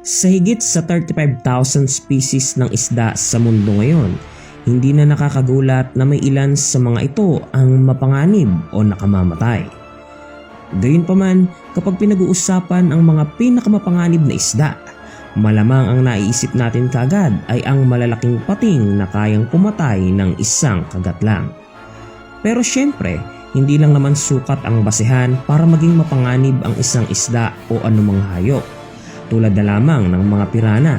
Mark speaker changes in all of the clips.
Speaker 1: Sa higit sa 35,000 species ng isda sa mundo ngayon, hindi na nakakagulat na may ilan sa mga ito ang mapanganib o nakamamatay. Gayunpaman, kapag pinag-uusapan ang mga pinakamapanganib na isda, malamang ang naiisip natin kagad ay ang malalaking pating na kayang pumatay ng isang kagat lang. Pero syempre, hindi lang naman sukat ang basehan para maging mapanganib ang isang isda o anumang hayop. Tulad na lamang ng mga pirana.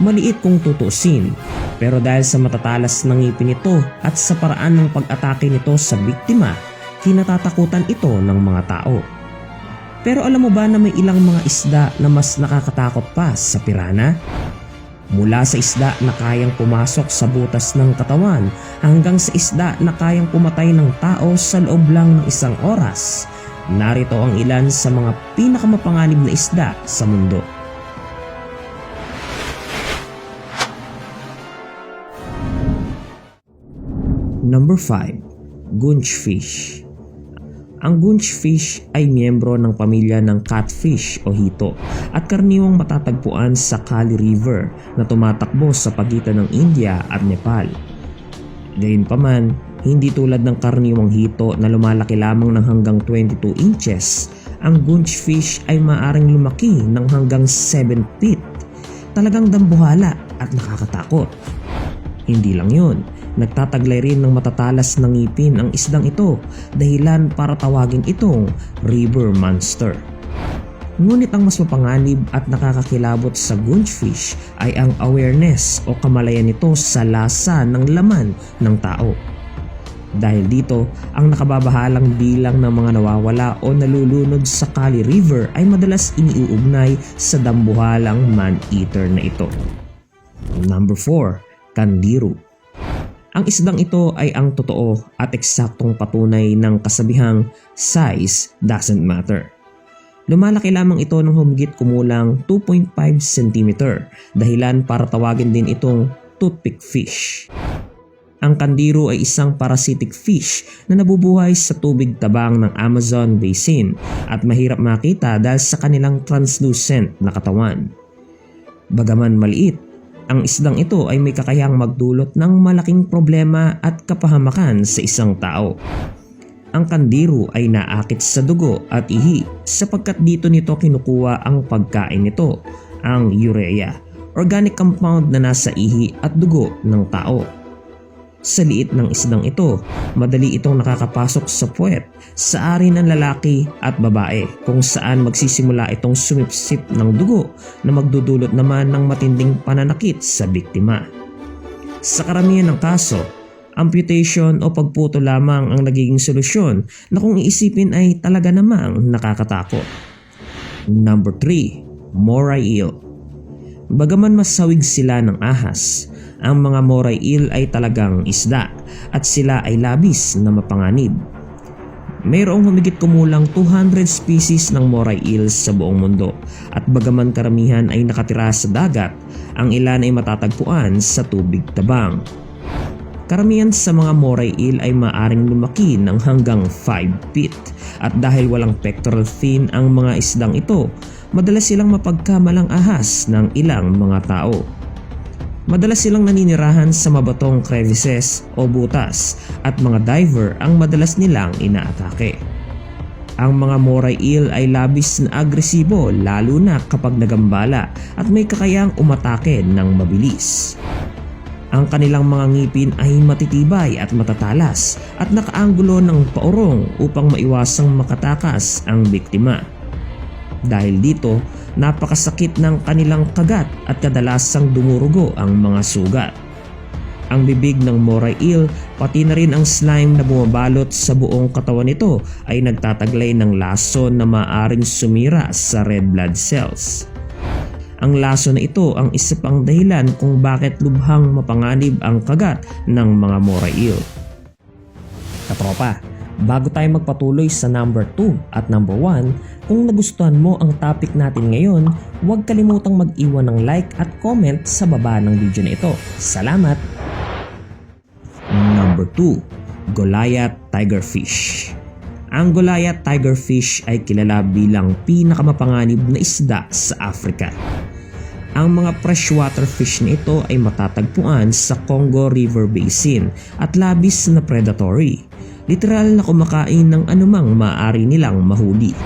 Speaker 1: Maliit kung tutusin, pero dahil sa matatalas ng ngipin nito at sa paraan ng pag-atake nito sa biktima, kinatatakutan ito ng mga tao. Pero alam mo ba na may ilang mga isda na mas nakakatakot pa sa pirana? Mula sa isda na kayang pumasok sa butas ng katawan hanggang sa isda na kayang pumatay ng tao sa loob lang ng isang oras. Narito ang ilan sa mga pinakamapanganib na isda sa mundo. Number 5. Gunchfish ang gunchfish ay miyembro ng pamilya ng catfish o hito at karaniwang matatagpuan sa Kali River na tumatakbo sa pagitan ng India at Nepal. Gayunpaman, hindi tulad ng karaniwang hito na lumalaki lamang ng hanggang 22 inches, ang gunchfish ay maaring lumaki ng hanggang 7 feet. Talagang dambuhala at nakakatakot. Hindi lang yun, Nagtataglay rin ng matatalas ng ngipin ang isdang ito dahilan para tawagin itong river monster. Ngunit ang mas mapanganib at nakakakilabot sa gunchfish ay ang awareness o kamalayan nito sa lasa ng laman ng tao. Dahil dito, ang nakababahalang bilang ng mga nawawala o nalulunod sa Kali River ay madalas iniuugnay sa dambuhalang man-eater na ito. Number 4. Kandiru ang isdang ito ay ang totoo at eksaktong patunay ng kasabihang size doesn't matter. Lumalaki lamang ito ng humigit kumulang 2.5 cm dahilan para tawagin din itong toothpick fish. Ang kandiro ay isang parasitic fish na nabubuhay sa tubig tabang ng Amazon Basin at mahirap makita dahil sa kanilang translucent na katawan. Bagaman maliit, ang isdang ito ay may kakayang magdulot ng malaking problema at kapahamakan sa isang tao. Ang kandiro ay naakit sa dugo at ihi sapagkat dito nito kinukuha ang pagkain nito, ang urea, organic compound na nasa ihi at dugo ng tao. Sa liit ng isdang ito, madali itong nakakapasok sa puwet sa ari ng lalaki at babae kung saan magsisimula itong sumipsip ng dugo na magdudulot naman ng matinding pananakit sa biktima. Sa karamihan ng kaso, amputation o pagputo lamang ang nagiging solusyon na kung iisipin ay talaga namang nakakatakot. Number 3. Moray eel Bagaman masawig sila ng ahas, ang mga moray eel ay talagang isda at sila ay labis na mapanganib. Mayroong humigit kumulang 200 species ng moray eels sa buong mundo at bagaman karamihan ay nakatira sa dagat, ang ilan ay matatagpuan sa tubig tabang. Karamihan sa mga moray eel ay maaring lumaki ng hanggang 5 feet at dahil walang pectoral fin ang mga isdang ito, madalas silang mapagkamalang ahas ng ilang mga tao. Madalas silang naninirahan sa mabatong crevices o butas at mga diver ang madalas nilang inaatake. Ang mga moray eel ay labis na agresibo lalo na kapag nagambala at may kakayang umatake ng mabilis. Ang kanilang mga ngipin ay matitibay at matatalas at nakaanggulo ng paurong upang maiwasang makatakas ang biktima. Dahil dito, napakasakit ng kanilang kagat at kadalasang dumurugo ang mga sugat. Ang bibig ng moray eel pati na rin ang slime na bumabalot sa buong katawan nito ay nagtataglay ng laso na maaring sumira sa red blood cells. Ang laso na ito ang isa pang dahilan kung bakit lubhang mapanganib ang kagat ng mga moray eel. Katropa, Bago tayo magpatuloy sa number 2 at number 1, kung nagustuhan mo ang topic natin ngayon, huwag kalimutang mag-iwan ng like at comment sa baba ng video na ito. Salamat! Number 2. Goliath Tigerfish Ang Goliath Tigerfish ay kilala bilang pinakamapanganib na isda sa Africa. Ang mga freshwater fish na ito ay matatagpuan sa Congo River Basin at labis na predatory. Literal na kumakain ng anumang maaari nilang mahuli.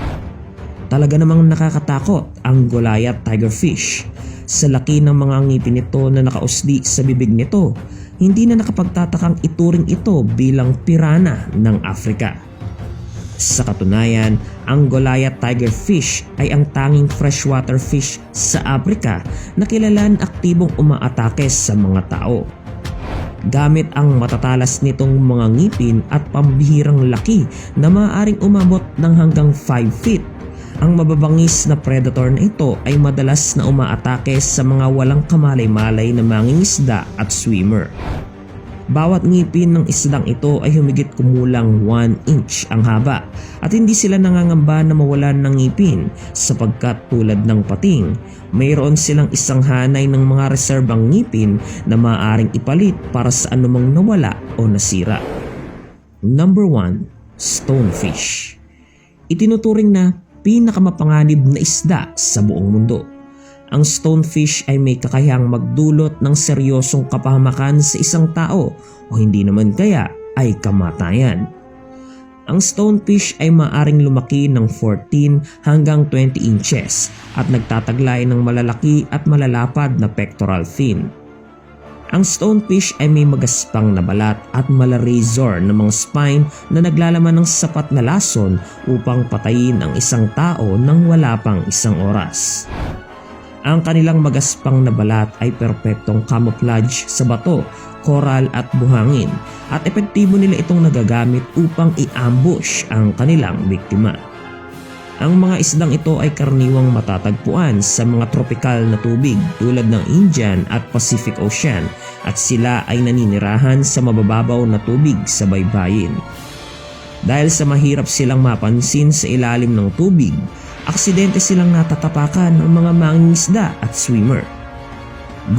Speaker 1: Talaga namang nakakatakot ang Goliath tigerfish. Sa laki ng mga ngipin nito na nakausli sa bibig nito, hindi na nakapagtatakang ituring ito bilang pirana ng Afrika. Sa katunayan, ang Goliath tigerfish ay ang tanging freshwater fish sa Afrika na kilalan aktibong umaatake sa mga tao. Gamit ang matatalas nitong mga ngipin at pambihirang laki na maaaring umabot ng hanggang 5 feet. Ang mababangis na predator na ito ay madalas na umaatake sa mga walang kamalay-malay na mangingisda at swimmer. Bawat ngipin ng isdang ito ay humigit kumulang 1 inch ang haba at hindi sila nangangamba na mawalan ng ngipin sapagkat tulad ng pating, mayroon silang isang hanay ng mga reserbang ngipin na maaaring ipalit para sa anumang nawala o nasira. Number 1. Stonefish Itinuturing na pinakamapanganib na isda sa buong mundo. Ang stonefish ay may kakayahang magdulot ng seryosong kapahamakan sa isang tao o hindi naman kaya ay kamatayan. Ang stonefish ay maaring lumaki ng 14 hanggang 20 inches at nagtataglay ng malalaki at malalapad na pectoral fin. Ang stonefish ay may magaspang na balat at malarazor na mga spine na naglalaman ng sapat na lason upang patayin ang isang tao nang wala pang isang oras. Ang kanilang magaspang na balat ay perpektong camouflage sa bato, koral at buhangin at epektibo nila itong nagagamit upang i-ambush ang kanilang biktima. Ang mga isdang ito ay karaniwang matatagpuan sa mga tropikal na tubig tulad ng Indian at Pacific Ocean at sila ay naninirahan sa mabababaw na tubig sa baybayin. Dahil sa mahirap silang mapansin sa ilalim ng tubig, aksidente silang natatapakan ng mga mangingisda at swimmer.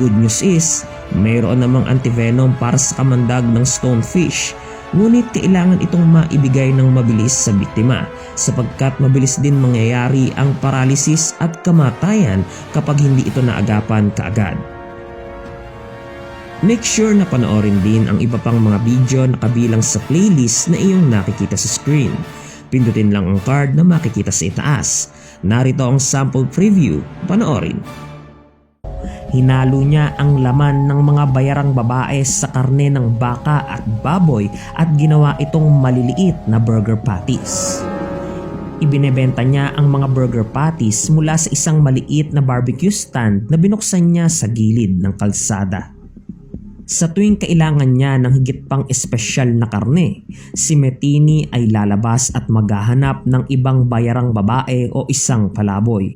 Speaker 1: Good news is, mayroon namang antivenom para sa kamandag ng stonefish ngunit kailangan itong maibigay ng mabilis sa biktima sapagkat mabilis din mangyayari ang paralysis at kamatayan kapag hindi ito naagapan kaagad. Make sure na panoorin din ang iba pang mga video na kabilang sa playlist na iyong nakikita sa screen. Pindutin lang ang card na makikita sa itaas. Narito ang sample preview. Panoorin. Hinalo niya ang laman ng mga bayarang babae sa karne ng baka at baboy at ginawa itong maliliit na burger patties. Ibinebenta niya ang mga burger patties mula sa isang maliit na barbecue stand na binuksan niya sa gilid ng kalsada. Sa tuwing kailangan niya ng higit pang espesyal na karne, si Metini ay lalabas at maghahanap ng ibang bayarang babae o isang palaboy.